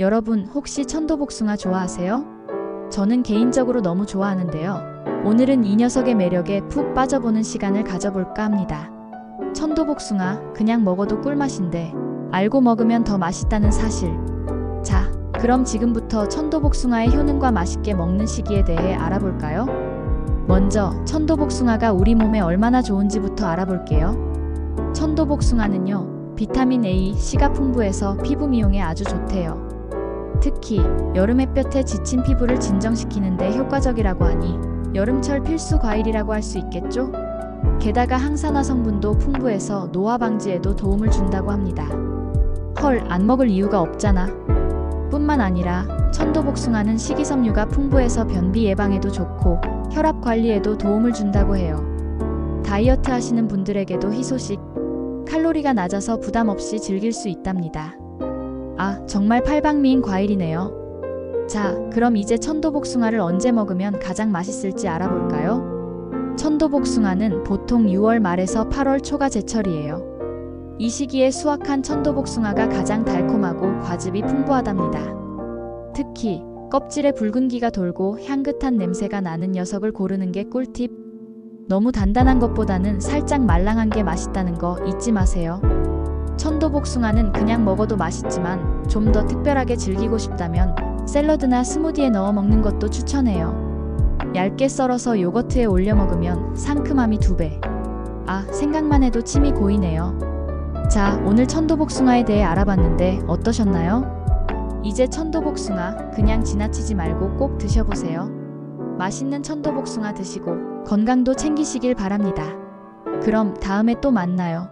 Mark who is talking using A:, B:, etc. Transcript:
A: 여러분 혹시 천도복숭아 좋아하세요? 저는 개인적으로 너무 좋아하는데요. 오늘은 이 녀석의 매력에 푹 빠져보는 시간을 가져볼까 합니다. 천도복숭아 그냥 먹어도 꿀맛인데 알고 먹으면 더 맛있다는 사실. 자, 그럼 지금부터 천도복숭아의 효능과 맛있게 먹는 시기에 대해 알아볼까요? 먼저 천도복숭아가 우리 몸에 얼마나 좋은지부터 알아볼게요. 천도복숭아는요, 비타민 A, C가 풍부해서 피부 미용에 아주 좋대요. 특히 여름 햇볕에 지친 피부를 진정시키는데 효과적이라고 하니 여름철 필수 과일이라고 할 수 있겠죠? 게다가 항산화 성분도 풍부해서 노화 방지에도 도움을 준다고 합니다. 헐, 안 먹을 이유가 없잖아. 뿐만 아니라 천도복숭아는 식이섬유가 풍부해서 변비 예방에도 좋고 혈압 관리에도 도움을 준다고 해요. 다이어트 하시는 분들에게도 희소식, 칼로리가 낮아서 부담 없이 즐길 수 있답니다. 아, 정말 팔방미인 과일이네요. 자, 그럼 이제 천도복숭아를 언제 먹으면 가장 맛있을지 알아볼까요? 천도복숭아는 보통 6월 말에서 8월 초가 제철이에요. 이 시기에 수확한 천도복숭아가 가장 달콤하고 과즙이 풍부하답니다. 특히 껍질에 붉은기가 돌고 향긋한 냄새가 나는 녀석을 고르는 게 꿀팁. 너무 단단한 것보다는 살짝 말랑한 게 맛있다는 거 잊지 마세요. 천도복숭아는 그냥 먹어도 맛있지만 좀 더 특별하게 즐기고 싶다면 샐러드나 스무디에 넣어 먹는 것도 추천해요. 얇게 썰어서 요거트에 올려 먹으면 상큼함이 두 배. 아, 생각만 해도 침이 고이네요. 자, 오늘 천도복숭아에 대해 알아봤는데 어떠셨나요? 이제 천도복숭아 그냥 지나치지 말고 꼭 드셔보세요. 맛있는 천도복숭아 드시고 건강도 챙기시길 바랍니다. 그럼 다음에 또 만나요.